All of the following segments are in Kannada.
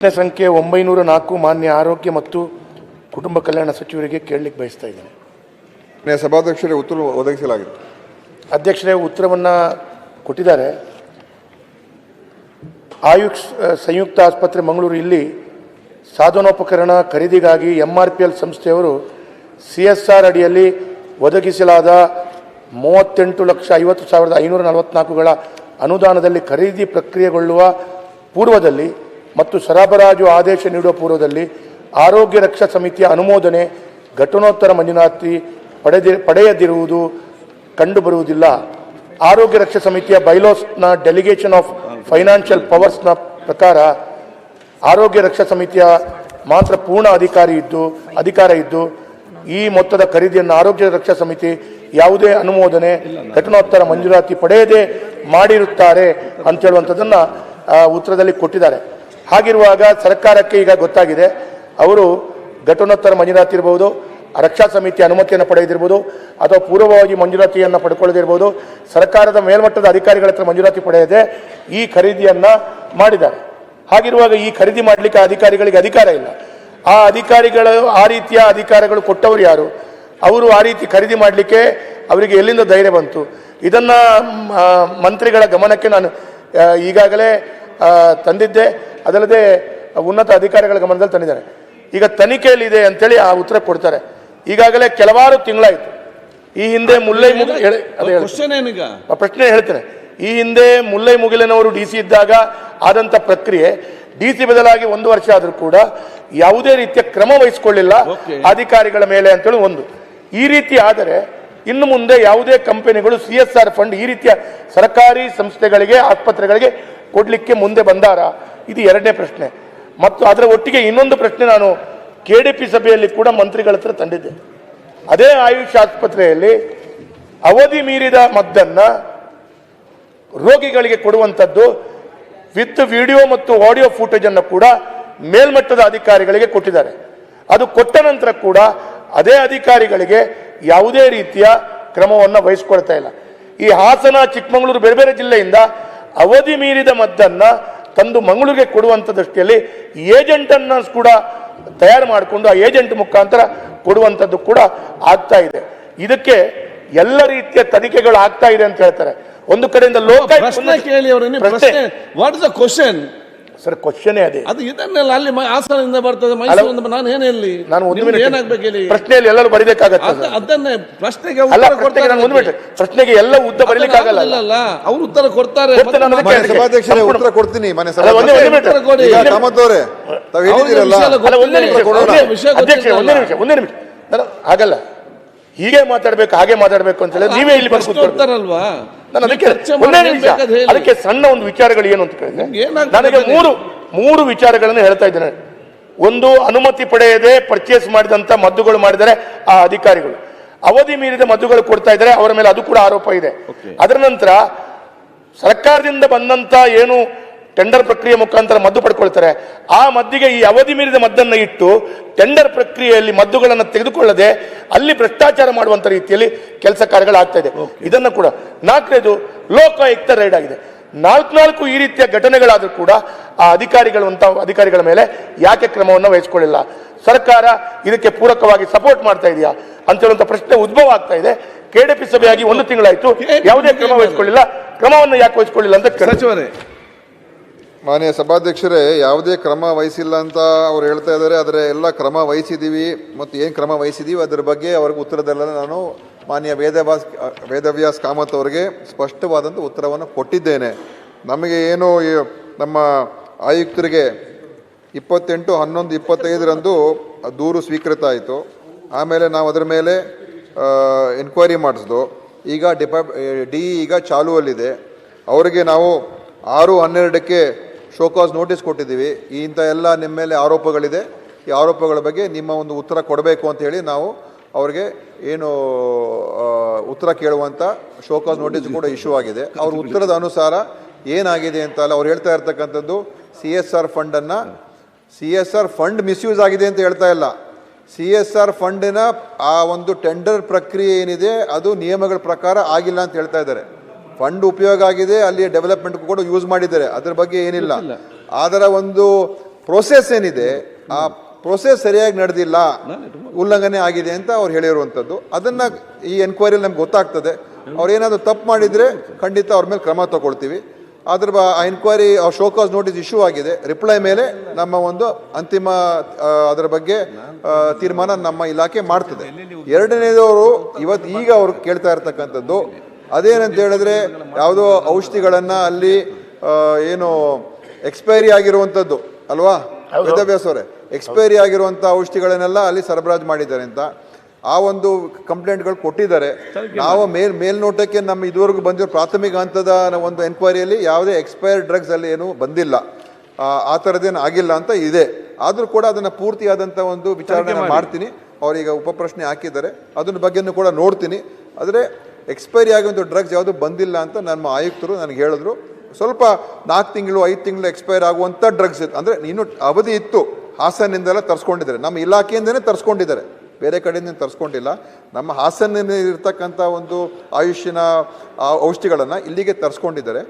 ಸಂಖ್ಯೆ ಒಂಬೈನೂರ ನಾಲ್ಕು ಮಾನ್ಯ ಆರೋಗ್ಯ ಮತ್ತು ಕುಟುಂಬ ಕಲ್ಯಾಣ ಸಚಿವರಿಗೆ ಕೇಳಲಿಕ್ಕೆ ಬಯಸ್ತಾ ಇದ್ದೇನೆ. ಸಭಾಧ್ಯಕ್ಷರೇ ಉತ್ತರ ಒದಗಿಸಲಾಗಿತ್ತು. ಅಧ್ಯಕ್ಷರೇ ಉತ್ತರವನ್ನು ಕೊಟ್ಟಿದ್ದಾರೆ. ಆಯುಷ್ ಸಂಯುಕ್ತ ಆಸ್ಪತ್ರೆ ಮಂಗಳೂರು ಇಲ್ಲಿ ಸಾಧನೋಪಕರಣ ಖರೀದಿಗಾಗಿ ಎಂ ಆರ್ ಪಿ ಎಲ್ ಸಂಸ್ಥೆಯವರು ಸಿ ಎಸ್ ಆರ್ ಅಡಿಯಲ್ಲಿ ಒದಗಿಸಲಾದ ಮೂವತ್ತೆಂಟು ಲಕ್ಷ ಐವತ್ತು ಸಾವಿರದ ಐನೂರ ನಲವತ್ನಾಲ್ಕುಗಳ ಅನುದಾನದಲ್ಲಿ ಖರೀದಿ ಪ್ರಕ್ರಿಯೆಗೊಳ್ಳುವ ಪೂರ್ವದಲ್ಲಿ ಮತ್ತು ಸರಬರಾಜು ಆದೇಶ ನೀಡುವ ಪೂರ್ವದಲ್ಲಿ ಆರೋಗ್ಯ ರಕ್ಷಾ ಸಮಿತಿಯ ಅನುಮೋದನೆ ಘಟನೋತ್ತರ ಮಂಜೂರಾತಿ ಪಡೆದಿ, ಪಡೆಯದಿರುವುದು ಕಂಡುಬರುವುದಿಲ್ಲ. ಆರೋಗ್ಯ ರಕ್ಷಾ ಸಮಿತಿಯ ಬೈಲೋಸ್ನ ಡೆಲಿಗೇಷನ್ ಆಫ್ ಫೈನಾನ್ಷಿಯಲ್ ಪವರ್ಸ್ನ ಪ್ರಕಾರ ಆರೋಗ್ಯ ರಕ್ಷಾ ಸಮಿತಿಯ ಮಾತ್ರ ಪೂರ್ಣ ಅಧಿಕಾರಿ ಇದ್ದು, ಅಧಿಕಾರ ಇದ್ದು, ಈ ಮೊತ್ತದ ಖರೀದಿಯನ್ನು ಆರೋಗ್ಯ ರಕ್ಷಾ ಸಮಿತಿ ಯಾವುದೇ ಅನುಮೋದನೆ ಘಟನೋತ್ತರ ಮಂಜೂರಾತಿ ಪಡೆಯದೆ ಮಾಡಿರುತ್ತಾರೆ ಅಂತ ಹೇಳುವಂಥದ್ದನ್ನು ಉತ್ತರದಲ್ಲಿ ಕೊಟ್ಟಿದ್ದಾರೆ. ಹಾಗಿರುವಾಗ ಸರ್ಕಾರಕ್ಕೆ ಈಗ ಗೊತ್ತಾಗಿದೆ, ಅವರು ಘಟನೋತ್ತರ ಮಂಜೂರಾತಿ ಇರಬಹುದು ರಕ್ಷಾ ಸಮಿತಿ ಅನುಮತಿಯನ್ನು ಪಡೆಯದಿರ್ಬೋದು ಅಥವಾ ಪೂರ್ವವಾಗಿ ಮಂಜೂರಾತಿಯನ್ನು ಪಡ್ಕೊಳ್ಳದಿರ್ಬೋದು, ಸರ್ಕಾರದ ಮೇಲ್ಮಟ್ಟದ ಅಧಿಕಾರಿಗಳ ಹತ್ರ ಮಂಜೂರಾತಿ ಪಡೆಯದೆ ಈ ಖರೀದಿಯನ್ನು ಮಾಡಿದ್ದಾರೆ. ಹಾಗಿರುವಾಗ ಈ ಖರೀದಿ ಮಾಡಲಿಕ್ಕೆ ಅಧಿಕಾರಿಗಳಿಗೆ ಅಧಿಕಾರ ಇಲ್ಲ. ಆ ಅಧಿಕಾರಿಗಳು, ಆ ರೀತಿಯ ಅಧಿಕಾರಗಳು ಕೊಟ್ಟವರು ಯಾರು? ಅವರು ಆ ರೀತಿ ಖರೀದಿ ಮಾಡಲಿಕ್ಕೆ ಅವರಿಗೆ ಎಲ್ಲಿಂದ ಧೈರ್ಯ ಬಂತು? ಇದನ್ನು ಮಂತ್ರಿಗಳ ಗಮನಕ್ಕೆ ನಾನು ಈಗಾಗಲೇ ತಂದಿದ್ದೆ. ಅದಲ್ಲದೆ ಉನ್ನತ ಅಧಿಕಾರಿಗಳ ಗಮನದಲ್ಲಿ ತಂದಿದ್ದಾರೆ. ಈಗ ತನಿಖೆಯಲ್ಲಿದೆ ಅಂತೇಳಿ ಆ ಉತ್ತರ ಕೊಡ್ತಾರೆ. ಈಗಾಗಲೇ ಕೆಲವಾರು ತಿಂಗಳಾಯಿತು. ಈ ಹಿಂದೆ ಮುಲ್ಲೈ ಮುಗಿಲು ಪ್ರಶ್ನೆ ಹೇಳ್ತೇನೆ. ಈ ಹಿಂದೆ ಮುಲ್ಲೈ ಮುಗಿಲನವರು ಡಿ ಸಿ ಇದ್ದಾಗ ಆದಂತ ಪ್ರಕ್ರಿಯೆ ಡಿ ಸಿ ಬದಲಾಗಿ ಒಂದು ವರ್ಷ ಆದರೂ ಕೂಡ ಯಾವುದೇ ರೀತಿಯ ಕ್ರಮ ವಹಿಸಿಕೊಳ್ಳಿಲ್ಲ ಅಧಿಕಾರಿಗಳ ಮೇಲೆ ಅಂತೇಳಿ ಒಂದು. ಈ ರೀತಿ ಆದರೆ ಇನ್ನು ಮುಂದೆ ಯಾವುದೇ ಕಂಪನಿಗಳು ಸಿ ಎಸ್ ಆರ್ ಫಂಡ್ ಈ ರೀತಿಯ ಸರ್ಕಾರಿ ಸಂಸ್ಥೆಗಳಿಗೆ ಆಸ್ಪತ್ರೆಗಳಿಗೆ ಕೊಡ್ಲಿಕ್ಕೆ ಮುಂದೆ ಬಂದಾರ? ಇದು ಎರಡನೇ ಪ್ರಶ್ನೆ. ಮತ್ತು ಅದರ ಒಟ್ಟಿಗೆ ಇನ್ನೊಂದು ಪ್ರಶ್ನೆ ನಾನು ಕೆ ಡಿ ಪಿ ಸಭೆಯಲ್ಲಿ ಕೂಡ ಮಂತ್ರಿಗಳ ಹತ್ರ ತಂದಿದ್ದೆ. ಅದೇ ಆಯುಷ್ ಆಸ್ಪತ್ರೆಯಲ್ಲಿ ಅವಧಿ ಮೀರಿದ ಮದ್ದನ್ನ ರೋಗಿಗಳಿಗೆ ಕೊಡುವಂಥದ್ದು ವಿತ್ ವಿಡಿಯೋ ಮತ್ತು ಆಡಿಯೋ ಫುಟೇಜ್ ಅನ್ನು ಕೂಡ ಮೇಲ್ಮಟ್ಟದ ಅಧಿಕಾರಿಗಳಿಗೆ ಕೊಟ್ಟಿದ್ದಾರೆ. ಅದು ಕೊಟ್ಟ ನಂತರ ಕೂಡ ಅದೇ ಅಧಿಕಾರಿಗಳಿಗೆ ಯಾವುದೇ ರೀತಿಯ ಕ್ರಮವನ್ನು ವಹಿಸ್ಕೊಳ್ತಾ ಇಲ್ಲ. ಈ ಹಾಸನ, ಚಿಕ್ಕಮಗಳೂರು, ಬೇರೆ ಬೇರೆ ಜಿಲ್ಲೆಯಿಂದ ಅವಧಿ ಮೀರಿದ ಮದ್ದನ್ನ ತಂದು ಮಂಗಳೂರಿಗೆ ಕೊಡುವಂಥ ದೃಷ್ಟಿಯಲ್ಲಿ ಏಜೆಂಟನ್ನು ಅನ್ನ ಕೂಡ ತಯಾರು ಮಾಡಿಕೊಂಡು ಆ ಏಜೆಂಟ್ ಮುಖಾಂತರ ಕೊಡುವಂಥದ್ದು ಕೂಡ ಆಗ್ತಾ ಇದೆ. ಇದಕ್ಕೆ ಎಲ್ಲ ರೀತಿಯ ತನಿಖೆಗಳು ಆಗ್ತಾ ಇದೆ ಅಂತ ಹೇಳ್ತಾರೆ. ಒಂದು ಕಡೆಯಿಂದ ಲೋಕ ಪ್ರಶ್ನೆ ಕೇಳಿ ಅವರನ್ನು. ಪ್ರಶ್ನೆ what is the question sir ಕ್ವಶನೇ ಅದೇ. ಅದು ಇದನ್ನೆಲ್ಲ ಅಲ್ಲಿ ಮ- ಹಾಸನದಿಂದ ಬರ್ತದೆ ಮೈಸೂರಿಂದ ನಾನು ಏನ್ ಹೇಳಿ? ನಾನು ಒಂದು ಮಿನಿಟ್ ಏನಾಗ್ಬೇಕು ಹೇಳಿ? ಪ್ರಶ್ನೆಯಲ್ಲಿ ಎಲ್ಲರೂ ಬರೀಬೇಕಾಗತ್ತೆ ಅದ- ಸರ್. ಅದನ್ನೇ ಪ್ರಶ್ನೆಗೆ ಅಲ್ಲ ಉತ್ತರ ಪ್ರಶ್ನೆಗೆ ಕೊಡ್ತಾರೆ ನಾನು ಒಂದು ಮಿನಿಟ್ ಪ್ರಶ್ನೆಗೆ ಎಲ್ಲ ಉದ್ದ ಬರೀಲಿಕ್ಕೆ ಆಗಲ್ಲ ಅಲ್ಲ. ಅವ್ರು ಉತ್ತರ ಕೊಡ್ತಾರೆ ಮತ್ತೆ ನಾನು ಮತ್ತೆ ಮಾನ್ಯ ಸಭಾಧ್ಯಕ್ಷರೇ ಸಂಪೂರ್ಣ- ಉತ್ತರ ಕೊಡ್ತೀನಿ ಮನೆ ಅಲ್ಲ, ಒಂದೇ ಒಂದು ಉತ್ತರ ಕೊಡಿ. ಈಗ ಕಾಮತ್ ಅವರೇ ತಾವು ಅವ್ರಿಗೆ ಹೇಳಿದಿರಲ್ಲ ವಿಷಯ ಅಲ್ಲ ಒಂದೇ ನಿಮಿಷ ಕೊಡೋಣ. ಒಂದೇ- ಅಧ್ಯಕ್ಷ. ಒಂದೇ ನಿಮಿಷ ಒಂದೇ ನಿಮಿಷ. ನಾನು ಆಗಲ್ಲ. ಹೀಗೆ ಮಾತಾಡ್ಬೇಕು ಹಾಗೆ ಮಾತಾಡ್ಬೇಕು ಅಂತ ಹೇಳಿ ನೀವೇ ಇಲ್ಲಿ ಬಂದು. ನಾನು ಅದಕ್ಕೆ ಚರ್ಚೆ ಒಂದೇ ನಿಮಿಷ. ಅದಕ್ಕೆ ಸಣ್ಣ ಒಂದು ವಿಚಾರಗಳು ಏನು ಅಂತ ಕೇಳಿದ್ರೆ ನನಗೆ ಮೂರು ಮೂರು ವಿಚಾರಗಳನ್ನು ಹೇಳ್ತಾ ಇದ್ದೇನೆ. ಒಂದು ಅನುಮತಿ ಪಡೆಯದೆ ಪರ್ಚೇಸ್ ಮಾಡಿದಂತ ಮದ್ದುಗಳು ಮಾಡಿದರೆ ಆ ಅಧಿಕಾರಿಗಳು. ಅವಧಿ ಮೀರಿದ ಮದ್ದುಗಳು ಕೊಡ್ತಾ ಇದ್ದಾರೆ ಅವರ ಮೇಲೆ ಅದು ಕೂಡ ಆರೋಪ ಇದೆ. ಅದರ ನಂತರ ಸರ್ಕಾರದಿಂದ ಬಂದಂತ ಏನು ಟೆಂಡರ್ ಪ್ರಕ್ರಿಯೆ ಮುಖಾಂತರ ಮದ್ದು ಪಡ್ಕೊಳ್ತಾರೆ. ಆ ಮದ್ದಿಗೆ ಈ ಅವಧಿ ಮೀರಿದ ಮದ್ದನ್ನು ಇಟ್ಟು ಟೆಂಡರ್ ಪ್ರಕ್ರಿಯೆಯಲ್ಲಿ ಮದ್ದುಗಳನ್ನು ತೆಗೆದುಕೊಳ್ಳದೆ ಅಲ್ಲಿ ಭ್ರಷ್ಟಾಚಾರ ಮಾಡುವಂತ ರೀತಿಯಲ್ಲಿ ಕೆಲಸ ಕಾರ್ಯಗಳಾಗ್ತಾ ಇದೆ. ಇದನ್ನು ಕೂಡ ನಾಲ್ಕನೇದು ಲೋಕಾಯುಕ್ತ ರೈಡ್ ಆಗಿದೆ. ನಾಲ್ಕು ನಾಲ್ಕು ಈ ರೀತಿಯ ಘಟನೆಗಳಾದರೂ ಕೂಡ ಆ ಅಧಿಕಾರಿಗಳು ಅಂತ ಅಧಿಕಾರಿಗಳ ಮೇಲೆ ಯಾಕೆ ಕ್ರಮವನ್ನು ವಹಿಸಿಕೊಳ್ಳಿಲ್ಲ? ಸರ್ಕಾರ ಇದಕ್ಕೆ ಪೂರಕವಾಗಿ ಸಪೋರ್ಟ್ ಮಾಡ್ತಾ ಇದೆಯಾ? ಅಂತ ಹೇಳುವಂಥ ಪ್ರಶ್ನೆ ಉದ್ಭವ ಆಗ್ತಾ ಇದೆ. ಕೆಡಿಪಿ ಸಭೆಯಾಗಿ ಒಂದು ತಿಂಗಳಾಯಿತು. ಯಾವುದೇ ಕ್ರಮ ವಹಿಸಿಕೊಳ್ಳಿಲ್ಲ. ಕ್ರಮವನ್ನು ಯಾಕೆ ವಹಿಸಿಕೊಳ್ಳಿಲ್ಲ ಅಂತ. ಸಚಿವರೇ ಮಾನ್ಯ ಸಭಾಧ್ಯಕ್ಷರೇ, ಯಾವುದೇ ಕ್ರಮ ವಹಿಸಿಲ್ಲ ಅಂತ ಅವ್ರು ಹೇಳ್ತಾ ಇದ್ದಾರೆ, ಆದರೆ ಎಲ್ಲ ಕ್ರಮ ವಹಿಸಿದ್ದೀವಿ ಮತ್ತು ಏನು ಕ್ರಮ ವಹಿಸಿದ್ದೀವಿ ಅದರ ಬಗ್ಗೆ ಅವ್ರಿಗೆ ಉತ್ತರದಲ್ಲೆಲ್ಲ ನಾನು ಮಾನ್ಯ ವೇದವ್ಯಾಸ್ ವೇದವ್ಯಾಸ್ ಕಾಮತ್ ಅವರಿಗೆ ಸ್ಪಷ್ಟವಾದಂಥ ಉತ್ತರವನ್ನು ಕೊಟ್ಟಿದ್ದೇನೆ. ನಮಗೆ ಏನು ನಮ್ಮ ಆಯುಕ್ತರಿಗೆ ಇಪ್ಪತ್ತೆಂಟು, ಹನ್ನೊಂದು, ಇಪ್ಪತ್ತೈದರಂದು ದೂರು ಸ್ವೀಕೃತ ಆಯಿತು. ಆಮೇಲೆ ನಾವು ಅದರ ಮೇಲೆ ಎನ್ಕ್ವೈರಿ ಮಾಡಿಸ್ದು ಈಗ ಡಿಪಾ ಡಿ ಈಗ ಚಾಲುವಲ್ಲಿದೆ. ಅವರಿಗೆ ನಾವು ಆರು, ಹನ್ನೆರಡಕ್ಕೆ ಶೋಕಾಸ್ ನೋಟಿಸ್ ಕೊಟ್ಟಿದ್ದೀವಿ. ಈ ಇಂಥ ಎಲ್ಲ ನಿಮ್ಮ ಮೇಲೆ ಆರೋಪಗಳಿದೆ. ಈ ಆರೋಪಗಳ ಬಗ್ಗೆ ನಿಮ್ಮ ಒಂದು ಉತ್ತರ ಕೊಡಬೇಕು ಅಂತ ಹೇಳಿ ನಾವು ಅವ್ರಿಗೆ ಏನು ಉತ್ತರ ಕೇಳುವಂಥ ಶೋಕಾಸ್ ನೋಟಿಸ್ ಕೂಡ ಇಶ್ಯೂ ಆಗಿದೆ. ಅವ್ರ ಉತ್ತರದ ಅನುಸಾರ ಏನಾಗಿದೆ ಅಂತ ಅಲ್ಲ ಅವ್ರು ಹೇಳ್ತಾ ಇರ್ತಕ್ಕಂಥದ್ದು C S R ಫಂಡನ್ನು, C S R fund misuse ಆಗಿದೆ ಅಂತ ಹೇಳ್ತಾ ಇಲ್ಲ. ಸಿ ಎಸ್ ಆರ್ ಫಂಡಿನ ಆ ಒಂದು ಟೆಂಡರ್ ಪ್ರಕ್ರಿಯೆ ಏನಿದೆ, ಅದು ನಿಯಮಗಳ ಪ್ರಕಾರ ಆಗಿಲ್ಲ ಅಂತ ಹೇಳ್ತಾ ಇದ್ದಾರೆ. ಫಂಡ್ ಉಪಯೋಗ ಆಗಿದೆ ಅಲ್ಲಿ ಡೆವಲಪ್ಮೆಂಟ್ ಕೂಡ ಯೂಸ್ ಮಾಡಿದ್ದಾರೆ. ಅದ್ರ ಬಗ್ಗೆ ಏನಿಲ್ಲ. ಅದರ ಒಂದು ಪ್ರೋಸೆಸ್ ಏನಿದೆ ಆ ಪ್ರೋಸೆಸ್ ಸರಿಯಾಗಿ ನಡೆದಿಲ್ಲ ಉಲ್ಲಂಘನೆ ಆಗಿದೆ ಅಂತ ಅವ್ರು ಹೇಳಿರುವಂಥದ್ದು. ಅದನ್ನ ಈ ಎನ್ಕ್ವೈರಿಯಲ್ಲಿ ನಮ್ಗೆ ಗೊತ್ತಾಗ್ತದೆ. ಅವ್ರು ಏನಾದರೂ ತಪ್ಪು ಮಾಡಿದ್ರೆ ಖಂಡಿತ ಅವ್ರ ಮೇಲೆ ಕ್ರಮ ತಗೊಳ್ತೀವಿ. ಅದ್ರ ಆ enquiry show cause notice issue ಆಗಿದೆ. ರಿಪ್ಲೈ ಮೇಲೆ ನಮ್ಮ ಒಂದು ಅಂತಿಮ ಅದರ ಬಗ್ಗೆ ತೀರ್ಮಾನ ನಮ್ಮ ಇಲಾಖೆ ಮಾಡ್ತದೆ. ಎರಡನೇದವರು ಇವತ್ತು ಈಗ ಅವರು ಕೇಳ್ತಾ ಇರ್ತಕ್ಕಂಥದ್ದು ಅದೇನಂತ ಹೇಳಿದ್ರೆ ಯಾವುದೋ ಔಷಧಿಗಳನ್ನು ಅಲ್ಲಿ ಏನು ಎಕ್ಸ್ಪೈರಿ ಆಗಿರುವಂಥದ್ದು ಅಲ್ವಾ? ವಿದ್ಯಾಭ್ಯಾಸ ಅವರೇ ಎಕ್ಸ್ಪೈರಿ ಆಗಿರುವಂಥ ಔಷಧಿಗಳನ್ನೆಲ್ಲ ಅಲ್ಲಿ ಸರಬರಾಜು ಮಾಡಿದ್ದಾರೆ ಅಂತ. ಆ ಒಂದು ಕಂಪ್ಲೇಂಟ್ಗಳು ಕೊಟ್ಟಿದ್ದಾರೆ. ನಾವು ಮೇಲ್ ಮೇಲ್ನೋಟಕ್ಕೆ ನಮ್ಮ ಇದುವರೆಗೂ ಬಂದಿರೋ ಪ್ರಾಥಮಿಕ ಹಂತದ ಒಂದು ಎನ್ಕ್ವೈರಿಯಲ್ಲಿ ಯಾವುದೇ ಎಕ್ಸ್ಪೈರ್ ಡ್ರಗ್ಸ್ ಅಲ್ಲಿ ಏನು ಬಂದಿಲ್ಲ. ಆ, ಆ ಥರದ್ದೇನು ಆಗಿಲ್ಲ ಅಂತ ಇದೆ. ಆದರೂ ಕೂಡ ಅದನ್ನು ಪೂರ್ತಿಯಾದಂಥ ಒಂದು ವಿಚಾರಣೆ ಮಾಡ್ತೀನಿ. ಅವರೀಗ ಉಪಪ್ರಶ್ನೆ ಹಾಕಿದ್ದಾರೆ. ಅದನ್ನ ಬಗ್ಗೆನೂ ಕೂಡ ನೋಡ್ತೀನಿ. ಆದರೆ ಎಕ್ಸ್ಪೈರಿ ಆಗುವಂಥ ಡ್ರಗ್ಸ್ ಯಾವುದು ಬಂದಿಲ್ಲ ಅಂತ ನಮ್ಮ ಆಯುಕ್ತರು ನನಗೆ ಹೇಳಿದ್ರು. ಸ್ವಲ್ಪ ನಾಲ್ಕು ತಿಂಗಳು ಐದು ತಿಂಗಳು ಎಕ್ಸ್ಪೈರ್ ಆಗುವಂಥ ಡ್ರಗ್ಸ್ ಇತ್ತು. ಅಂದರೆ ಇನ್ನು ಅವಧಿ ಇತ್ತು. ಹಾಸನಿಂದೆಲ್ಲ ತರಿಸ್ಕೊಂಡಿದ್ದಾರೆ. ನಮ್ಮ ಇಲಾಖೆಯಿಂದನೇ ತರಿಸ್ಕೊಂಡಿದ್ದಾರೆ. ಬೇರೆ ಕಡೆಯಿಂದ ತರಿಸ್ಕೊಂಡಿಲ್ಲ. ನಮ್ಮ ಹಾಸನಲ್ಲಿ ಇರ್ತಕ್ಕಂಥ ಒಂದು ಆಯುಷ್ಯನ ಔಷಧಿಗಳನ್ನು ಇಲ್ಲಿಗೆ ತರಿಸ್ಕೊಂಡಿದ್ದಾರೆ.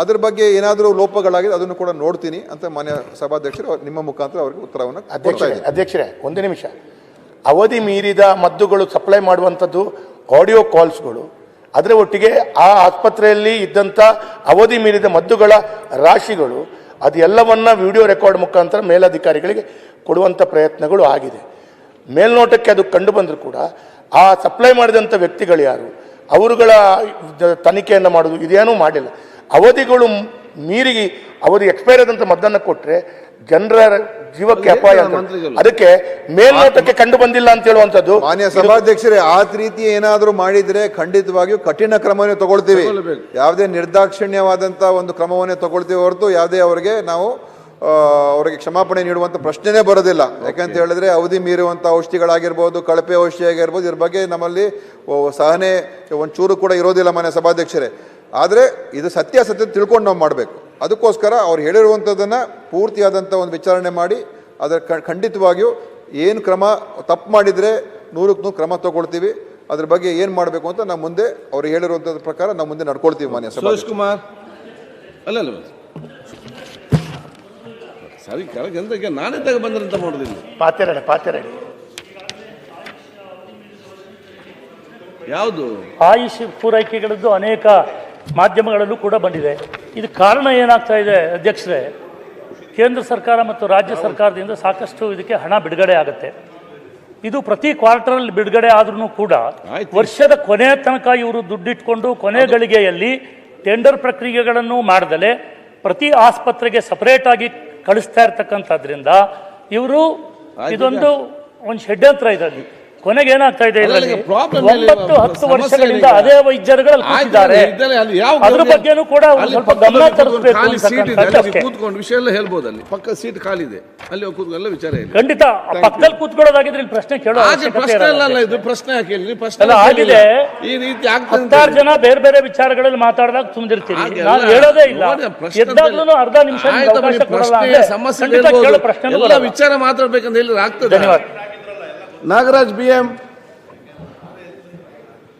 ಅದ್ರ ಬಗ್ಗೆ ಏನಾದರೂ ಲೋಪಗಳಾಗಿದೆ ಅದನ್ನು ಕೂಡ ನೋಡ್ತೀನಿ ಅಂತ ಮಾನ್ಯ ಸಭಾಧ್ಯಕ್ಷರು ನಿಮ್ಮ ಮುಖಾಂತರ ಅವ್ರಿಗೆ ಉತ್ತರವನ್ನು ಅಧ್ಯಕ್ಷರೇ ಅಧ್ಯಕ್ಷರೇ ಒಂದು ನಿಮಿಷ. ಅವಧಿ ಮೀರಿದ ಮದ್ದುಗಳು ಸಪ್ಲೈ ಮಾಡುವಂಥದ್ದು ಆಡಿಯೋ ಕಾಲ್ಸ್ಗಳು ಅದರ ಒಟ್ಟಿಗೆ ಆ ಆಸ್ಪತ್ರೆಯಲ್ಲಿ ಇದ್ದಂಥ ಅವಧಿ ಮೀರಿದ ಮದ್ದುಗಳ ರಾಶಿಗಳು ಅದೆಲ್ಲವನ್ನ ವಿಡಿಯೋ ರೆಕಾರ್ಡ್ ಮುಖಾಂತರ ಮೇಲಧಿಕಾರಿಗಳಿಗೆ ಕೊಡುವಂಥ ಪ್ರಯತ್ನಗಳು ಆಗಿದೆ. ಮೇಲ್ನೋಟಕ್ಕೆ ಅದು ಕಂಡು ಬಂದರೂ ಕೂಡ ಆ ಸಪ್ಲೈ ಮಾಡಿದಂಥ ವ್ಯಕ್ತಿಗಳು ಯಾರು? ಅವರುಗಳ ತನಿಖೆಯನ್ನು ಮಾಡೋದು ಇದೇನೂ ಮಾಡಿಲ್ಲ. ಅವಧಿಗಳು ಮೀರಿ ಅವರು ಎಕ್ಸ್ಪೈರ್ ಆದಂಥ ಮದ್ದನ್ನು ಕೊಟ್ಟರೆ ಜನರ ಜೀವಕ್ಕೆ ಅಪಾಯ ಅಂತ. ಅದಕ್ಕೆ ಮೇಲ್ನೋಟಕ್ಕೆ ಕಂಡು ಬಂದಿಲ್ಲ ಅಂತ ಹೇಳುವಂತದ್ದು ಮಾನ್ಯ ಸಭಾಧ್ಯಕ್ಷರೇ ಆ ರೀತಿ ಏನಾದರೂ ಮಾಡಿದ್ರೆ ಖಂಡಿತವಾಗಿಯೂ ಕಠಿಣ ಕ್ರಮವನ್ನೇ ತಗೊಳ್ತೀವಿ. ಯಾವುದೇ ನಿರ್ದಾಕ್ಷಿಣ್ಯವಾದಂಥ ಒಂದು ಕ್ರಮವನ್ನೇ ತಗೊಳ್ತೀವಿ ಹೊರತು ಯಾವುದೇ ಅವರಿಗೆ ನಾವು ಅವರಿಗೆ ಕ್ಷಮಾಪಣೆ ನೀಡುವಂಥ ಪ್ರಶ್ನೆನೇ ಬರೋದಿಲ್ಲ. ಯಾಕಂತ ಹೇಳಿದ್ರೆ ಅವಧಿ ಮೀರುವಂಥ ಔಷಧಿಗಳಾಗಿರ್ಬೋದು ಕಳಪೆ ಔಷಧಿ ಆಗಿರ್ಬೋದು ಇದ್ರ ಬಗ್ಗೆ ನಮ್ಮಲ್ಲಿ ಸಹನೆ ಸಹನೆ ಒಂಚೂರು ಕೂಡ ಇರೋದಿಲ್ಲ ಮಾನ್ಯ ಸಭಾಧ್ಯಕ್ಷರೇ. ಆದರೆ ಇದು ಸತ್ಯ ಸತ್ಯ ತಿಳ್ಕೊಂಡು ನಾವು ಮಾಡಬೇಕು. ಅದಕ್ಕೋಸ್ಕರ ಅವ್ರು ಹೇಳಿರುವಂಥದ್ದನ್ನು ಪೂರ್ತಿಯಾದಂಥ ಒಂದು ವಿಚಾರಣೆ ಮಾಡಿ ಅದರ ಕ- ಖಂಡಿತವಾಗಿಯೂ ಏನು ಕ್ರಮ ತಪ್ಪು ಮಾಡಿದರೆ ನೂರಕ್ಕೆ ನೂರು ಕ್ರಮ ತಗೊಳ್ತೀವಿ. ಅದ್ರ ಬಗ್ಗೆ ಏನು ಮಾಡಬೇಕು ಅಂತ ನಾವು ಮುಂದೆ ಅವ್ರು ಹೇಳಿರುವಂಥದ್ದು ಪ್ರಕಾರ ನಾವು ಮುಂದೆ ನಡ್ಕೊಳ್ತೀವಿ ಮಾನ್ಯ ಸುರೇಶ್ ಕುಮಾರ್. ಅಲ್ಲ ಅಲ್ಲ. ಸರಿ ಕೆಳಗೆ ಎಂತ ನಾನೇ ತಗ ಬಂದ್ರಂತ ಮಾಡೋದಿಲ್ಲ. ಪಾತ್ರೆ ಪಾತ್ರೆ ಯಾವುದು? ಆಯುಷ್ ಪೂರೈಕೆಗಳದ್ದು ಅನೇಕ ಮಾಧ್ಯಮಗಳಲ್ಲೂ ಕೂಡ ಬಂದಿದೆ. ಇದು ಕಾರಣ ಏನಾಗ್ತಾ ಇದೆ ಅಧ್ಯಕ್ಷರೇ ಕೇಂದ್ರ ಸರ್ಕಾರ ಮತ್ತು ರಾಜ್ಯ ಸರ್ಕಾರದಿಂದ ಸಾಕಷ್ಟು ಇದಕ್ಕೆ ಹಣ ಬಿಡುಗಡೆ ಆಗುತ್ತೆ. ಇದು ಪ್ರತಿ ಕ್ವಾರ್ಟರಲ್ಲಿ ಬಿಡುಗಡೆ ಆದ್ರೂ ಕೂಡ ವರ್ಷದ ಕೊನೆಯ ತನಕ ಇವರು ದುಡ್ಡಿಟ್ಕೊಂಡು ಕೊನೆ ಗಳಿಗೆಯಲ್ಲಿ ಟೆಂಡರ್ ಪ್ರಕ್ರಿಯೆಗಳನ್ನು ಮಾಡದಲೆ ಪ್ರತಿ ಆಸ್ಪತ್ರೆಗೆ ಸಪರೇಟ್ ಆಗಿ ಕಳಿಸ್ತಾ ಇರ್ತಕ್ಕಂಥದ್ರಿಂದ ಇವರು ಇದೊಂದು ಒಂದು ಷಡ್ಯಂತ್ರ ಇದೆ. ಅಲ್ಲಿ. ಕೊನೆಗೆ ಏನಾಗ್ತಾ ಇದೆ ಒಂಬತ್ತು ಹತ್ತು ವರ್ಷಗಳಿಂದ ಅದೇ ವೈದ್ಯರುಗಳಲ್ಲಿ ಕೂತಿದ್ದಾರೆ. ಅದ್ರ ಬಗ್ಗೆನೂ ಕೂಡ ಸ್ವಲ್ಪ ಗಮನ ತರಿಸಬೇಕು. ಕೂತ್ಕೊಂಡು ವಿಷಯ ಎಲ್ಲ ಹೇಳ್ಬೋದು ಅಲ್ಲಿ. ಪಕ್ಕ ಸೀಟ್ ಖಾಲಿ ಇದೆ. ಅಲ್ಲಿ ಕೂತ್ಕೊಂಡು ಎಲ್ಲ ವಿಚಾರ ಇದೆ. ಖಂಡಿತ ಪಕ್ಕದಲ್ಲಿ ಕೂತ್ಕೊಳ್ಳೋದಾಗಿದ್ರೆ ಇಲ್ಲಿ ಪ್ರಶ್ನೆ ಕೇಳೋ ಪ್ರಶ್ನೆ. ಅಲ್ಲ ಇದು ಪ್ರಶ್ನೆ ಹಾಕಿ ಇಲ್ಲಿ ಪ್ರಶ್ನೆ ಆಗಿದೆ. ಈ ರೀತಿ ಹತ್ತಾರು ಜನ ಬೇರೆ ಬೇರೆ ವಿಚಾರಗಳಲ್ಲಿ ಮಾತಾಡಿದಾಗ ತುಂಬಿರ್ತೀರಿ ನಾನು ಹೇಳೋದೇ ಇಲ್ಲ. ಎದ್ದಾಗ್ಲೂ ಅರ್ಧ ನಿಮಿಷ ಸಮಸ್ಯೆ ಎಲ್ಲ. ವಿಚಾರ ಮಾತಾಡ್ಬೇಕಂತ ಹೇಳಿದ್ರೆ ಆಗ್ತದೆ. ಧನ್ಯವಾದ. Nagaraj B M